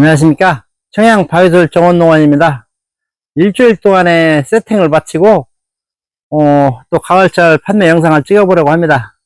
안녕하십니까. 청양 바위솔 정원농원입니다. 일주일 동안의 세팅을 마치고, 어, 또 가을철 판매 영상을 찍어보려고 합니다.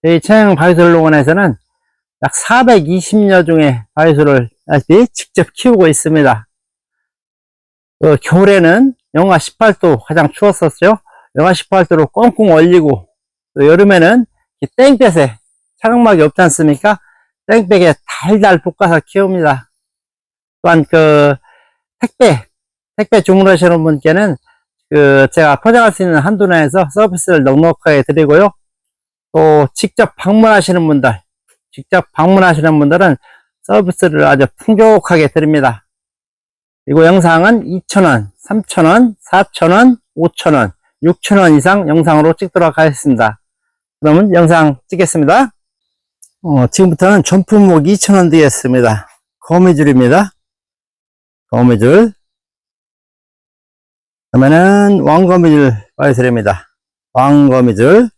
저희 청양 바위솔 농원에서는 약 420여 종의 바위솔을 직접 키우고 있습니다. 어, 겨울에는 영하 18도 가장 추웠었죠. 영하 18도로 꽁꽁 얼리고, 또 여름에는 이 땡볕에 차광막이 없지 않습니까? 땡볕에 달달 볶아서 키웁니다. 또한 그 택배 택배 주문하시는 분께는 그 제가 포장할 수 있는 한도 내에서 서비스를 넉넉하게 드리고요. 또 직접 방문하시는 분들, 직접 방문하시는 분들은 서비스를 아주 풍족하게 드립니다. 그리고 영상은 2,000원, 3,000원, 4,000원, 5,000원, 6,000원 이상 영상으로 찍도록 하겠습니다. 그러면 영상 찍겠습니다. 어, 지금부터는 전품목 2,000원 드리겠습니다. 거미줄입니다. 거미줄. 그러면은 왕거미줄 바이슬입니다. 왕거미줄.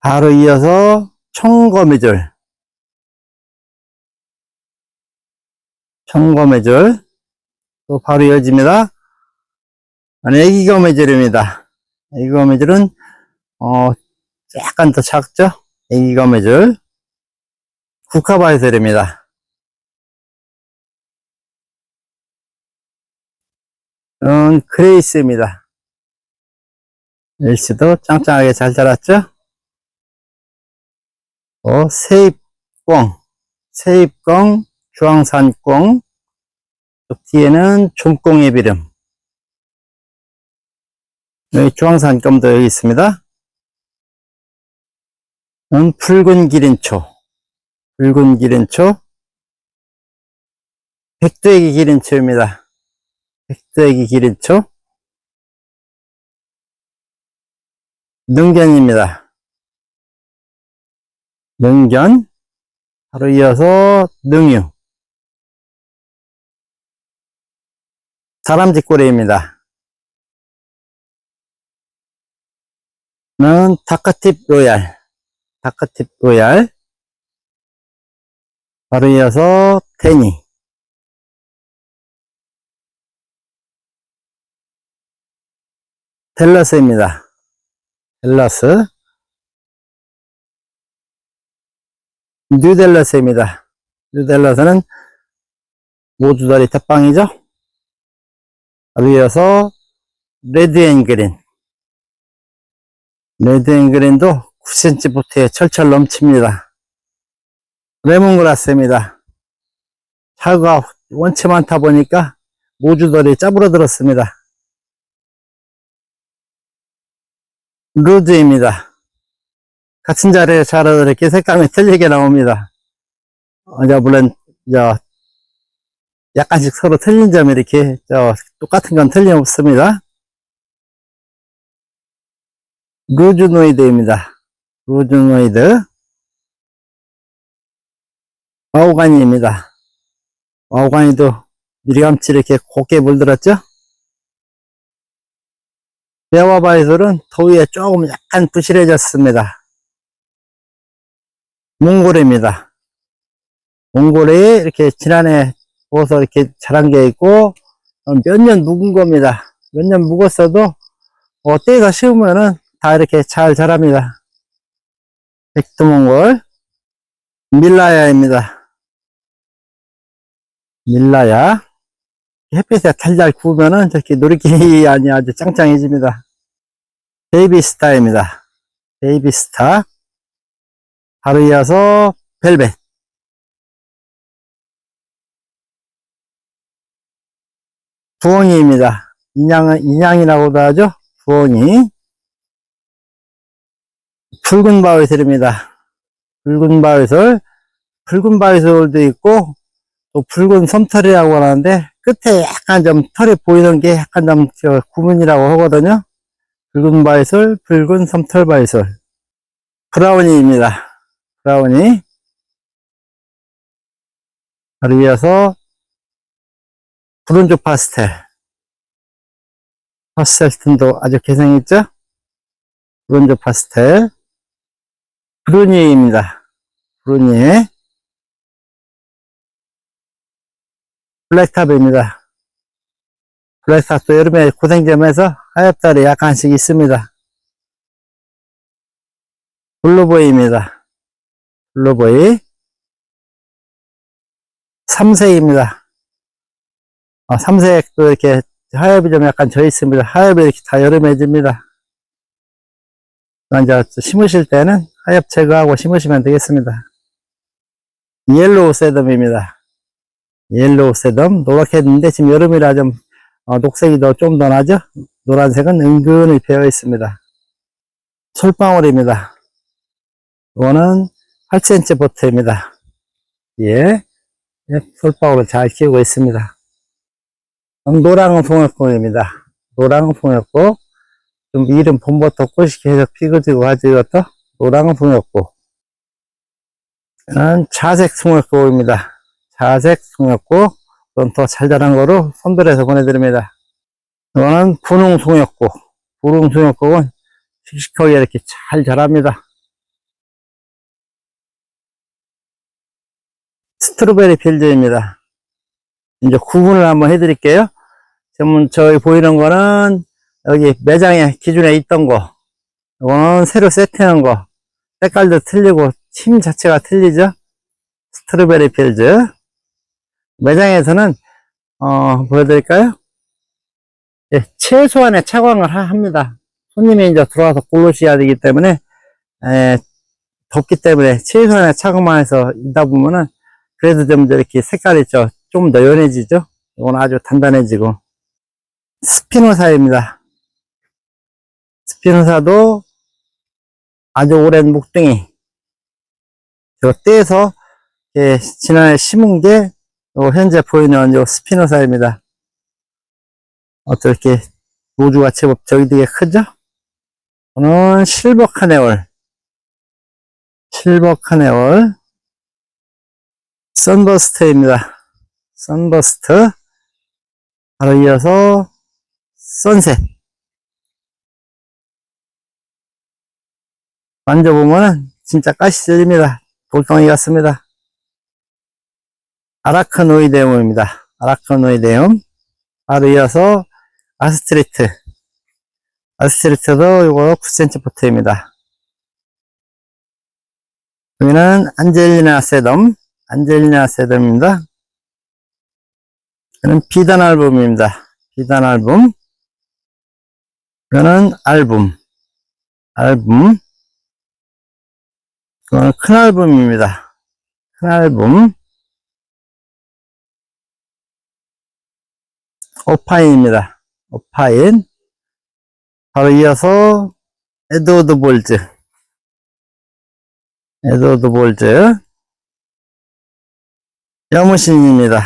바로 이어서 청거미줄. 청거미줄. 또 바로 이어집니다. 애기거미줄입니다. 애기거미줄은 어 약간 더 작죠? 애기거미줄. 국화바이슬입니다. 음, 그레이스입니다. 일시도 짱짱하게 잘 자랐죠? 어, 세입꽁, 세입꽁, 주황산꽁, 또 뒤에는 좀꽁의 비름. 여기 주황산검도 여기 있습니다. 음, 붉은 기린초, 붉은 기린초, 백두애기 기린초입니다. 백두애기 기린초? 능견입니다. 능견. 바로 이어서 능유. 다람쥐꼬리입니다. 는 다카팁 로얄. 다카팁 로얄. 바로 이어서 테니 델러스입니다. 델러스. 뉴델러스입니다. 뉴델러스는 모두다리 탑방이죠. 바로 이어서 레드 앤 그린. 레드 앤 그린도 9cm 보트에 철철 넘칩니다. 레몬그라스입니다. 차가 원체 많다 보니까 모주들이 짜부러 들었습니다. 루즈입니다. 같은 자리에 자라도 이렇게 색감이 틀리게 나옵니다. 어, 저, 물론, 저, 약간씩 서로 틀린 점이 이렇게, 저, 똑같은 건 틀림없습니다. 루즈노이드입니다. 루즈노이드. 마오가니입니다. 마오가니도 미리감치 이렇게 곱게 물들었죠? 베와바이솔은 더위에 조금 약간 부실해졌습니다. 몽골입니다. 몽골에 이렇게 지난해 보서 이렇게 자란 게 있고 몇 년 묵은 겁니다. 몇 년 묵었어도 어, 때가 쉬우면은 다 이렇게 잘 자랍니다. 백두몽골 밀라야입니다. 밀라야 햇빛에 달달 구우면은 저렇게 놀이기이 아니 아주 짱짱해집니다. 베이비스타입니다. 베이비스타. 바로 이어서 벨벳. 부엉이입니다. 인양, 인양이라고도 하죠. 부엉이. 붉은 바위솔입니다. 붉은 바위솔. 붉은 바위솔도 있고, 또 붉은 솜털이라고 하는데, 끝에 약간 좀 털이 보이는 게 약간 좀 구문이라고 하거든요. 붉은 바이솔, 붉은 솜털 바이솔. 브라우니입니다. 브라우니. 바로 이어서 브론즈 파스텔. 파스텔 톤도 아주 개성있죠? 브론즈 파스텔. 브루니입니다. 브루니. 블랙탑입니다. 블랙탑도 여름에 고생점에서 하엽달이 약간씩 있습니다. 블루보이입니다. 블루보이 3색입니다. 어, 3색도 이렇게 하엽이 좀 약간 져 있습니다. 하엽이 이렇게 다 여름에 집니다. 이제 심으실 때는 하엽 제거하고 심으시면 되겠습니다. 옐로우 세덤입니다. 옐로우 세덤 노랗게 했는데 지금 여름이라 좀 어, 녹색이 더 좀 더 나죠? 노란색은 은근히 배어 있습니다. 솔방울입니다. 이거는 8cm 보트입니다. 예, 예, 솔방울을 잘 키우고 있습니다. 음, 노랑은 풍역꽃입니다. 노랑은 풍역꽃. 좀 이름 봄부터 꽃이 계속 피어지고 하지 이것도 노랑은 풍역꽃. 는 자색 풍역꽃입니다. 자색 풍역꽃. 그건 더잘 자란 거로 선별해서 보내드립니다. 이거는 분홍 송역꽃. 분홍 송역꽃은 씩씩하게 이렇게 잘 자랍니다. 스트로베리 필드입니다. 이제 구분을 한번 해드릴게요. 지금 저기 보이는 거는 여기 매장에 기존에 있던 거. 이거는 새로 세팅한 거. 색깔도 틀리고 침 자체가 틀리죠. 스트로베리 필드. 매장에서는 어, 보여드릴까요? 예, 최소한의 차광을 하- 합니다. 손님이 이제 들어와서 고르셔야 되기 때문에 에, 덥기 때문에 최소한의 차광만 해서 있다 보면은 그래도 좀 이렇게 색깔이 좀 더 연해지죠. 이건 아주 단단해지고 스피노사입니다. 스피노사도 아주 오랜 목둥이 저 떼서 예, 지난해 심은 게요 현재 보이는 요 스피노사입니다. 어떻게 노주가 제법 저기 되게 크죠? 이거는 실버 카네올 실버 카네올 선버스트입니다. 선버스트 바로 이어서 선셋 만져보면 진짜 가시 찔립니다. 돌덩이 같습니다. 아라크노이데움입니다. 아라크노이데움 바로 이어서 아스트리트 아스트리트도 이거 9cm 포트입니다. 여기는 안젤리나 세덤 안젤리나 세덤입니다. 이거는 비단 앨범입니다. 비단 앨범. 이거는 앨범. 앨범. 이거는 큰 앨범입니다. 큰 앨범. 오파인입니다. 오파인. 바로 이어서 에드워드 볼즈. 에드워드 볼즈. 여무신입니다.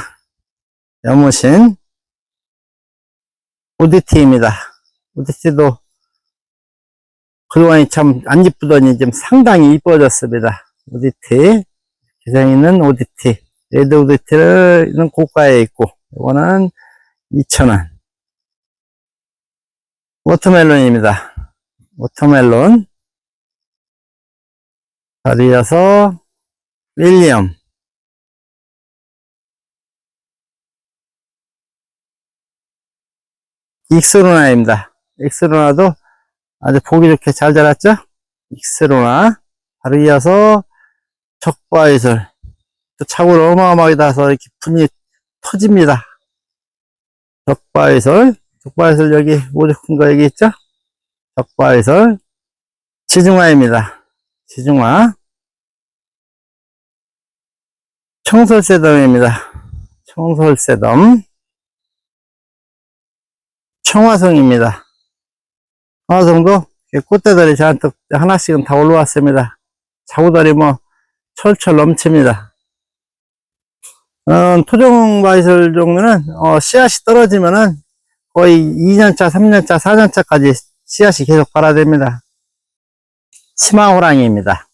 여무신. 오디티입니다. 오디티도 그동안이 참 안 이쁘더니 좀 상당히 이뻐졌습니다. 오디티. 기장 있는 오디티. 레드 오디티는 고가에 있고, 이거는 2,000원. 워터멜론입니다. 워터멜론. 이어서 윌리엄. 익스로나입니다. 익스로나도 아주 보기 좋게 잘 자랐죠? 익스로나. 바로 이어서 적바이설. 또 차고를 어마어마하게 다서 이렇게 분이 터집니다. 적바이설. 적바이설 여기 거 여기 있죠? 적바이설. 지중화입니다. 지중화. 청설세덤입니다. 청설세덤. 청화성입니다. 청화성도 꽃대들이 잔뜩 하나씩은 다 올라왔습니다. 자구들이 뭐 철철 넘칩니다. 어, 토종바이설 종류는 어, 씨앗이 떨어지면은 거의 2년차, 3년차, 4년차까지 씨앗이 계속 발화됩니다. 치마 호랑이입니다.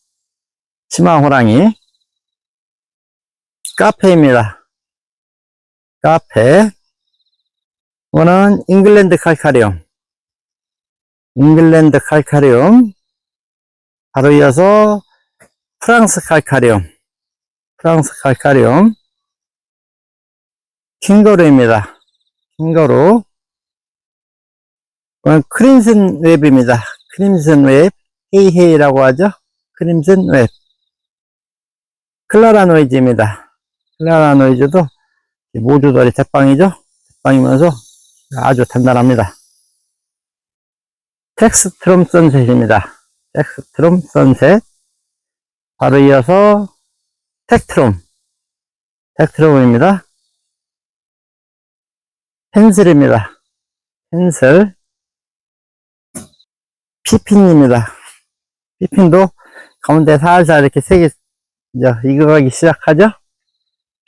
치마 호랑이 카페입니다. 카페 이거는 잉글랜드 칼카리움 잉글랜드 칼카리움 바로 이어서 프랑스 칼카리움 프랑스 칼카리움 킹거루입니다. 킹거루. 크림슨 웹입니다. 크림슨 웹. 헤이헤이라고 하죠. 크림슨 웹. 클라라 노이즈입니다. 클라라 노이즈도 모주돌이 제빵이죠. 제빵이면서 아주 단단합니다. 텍스트롬 선셋입니다. 텍스트롬 선셋. 바로 이어서 텍트롬. 텍트롬입니다. 펜슬입니다. 펜슬. 피핀입니다. 피핀도 가운데 살살 이렇게 색이 익어가기 시작하죠.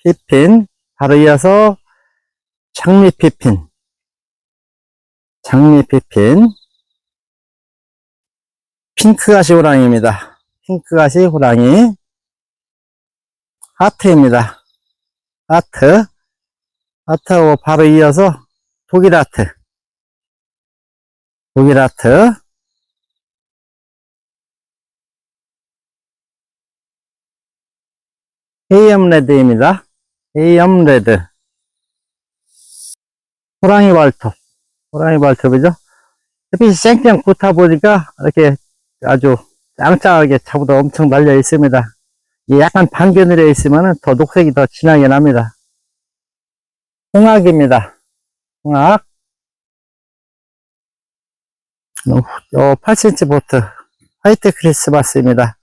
피핀. 바로 이어서 장미 피핀. 장미 피핀. 핑크가시 호랑이입니다. 핑크가시 호랑이. 하트입니다. 하트. 하트하고 바로 이어서 독일 하트. 독일 하트. 헤이 엄 레드입니다. 헤이 엄 레드. 호랑이 발톱. 호랑이 발톱이죠. 햇빛이 쨍쨍 붙어 보니까 이렇게 아주 짱짱하게 차보다 엄청 날려 있습니다. 약간 반겨늘려 있으면 더 녹색이 더 진하게 납니다. 홍학입니다. 홍학. 어, 8cm 보트 화이트 크리스마스입니다.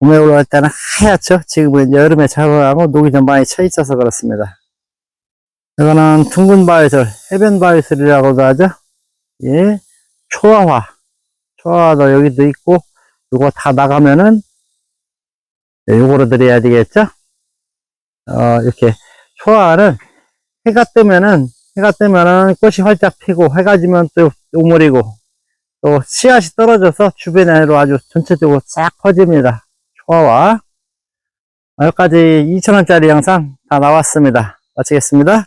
봄에 올라갈 때는 하얗죠. 지금은 여름에 작업하고 녹이 좀 많이 쳐 있어서 그렇습니다. 이거는 둥근 바위슬, 해변 바위슬이라고도 하죠. 예, 초화화. 초화도 여기도 있고, 요거 다 나가면은, 네, 요거로 드려야 되겠죠? 어, 이렇게, 초화는 해가 뜨면은, 해가 뜨면은 꽃이 활짝 피고, 해가 지면 또 우물이고, 또 씨앗이 떨어져서 주변으로 아주 전체적으로 싹 퍼집니다. 초화화. 여기까지 2,000원짜리 영상 다 나왔습니다. 마치겠습니다.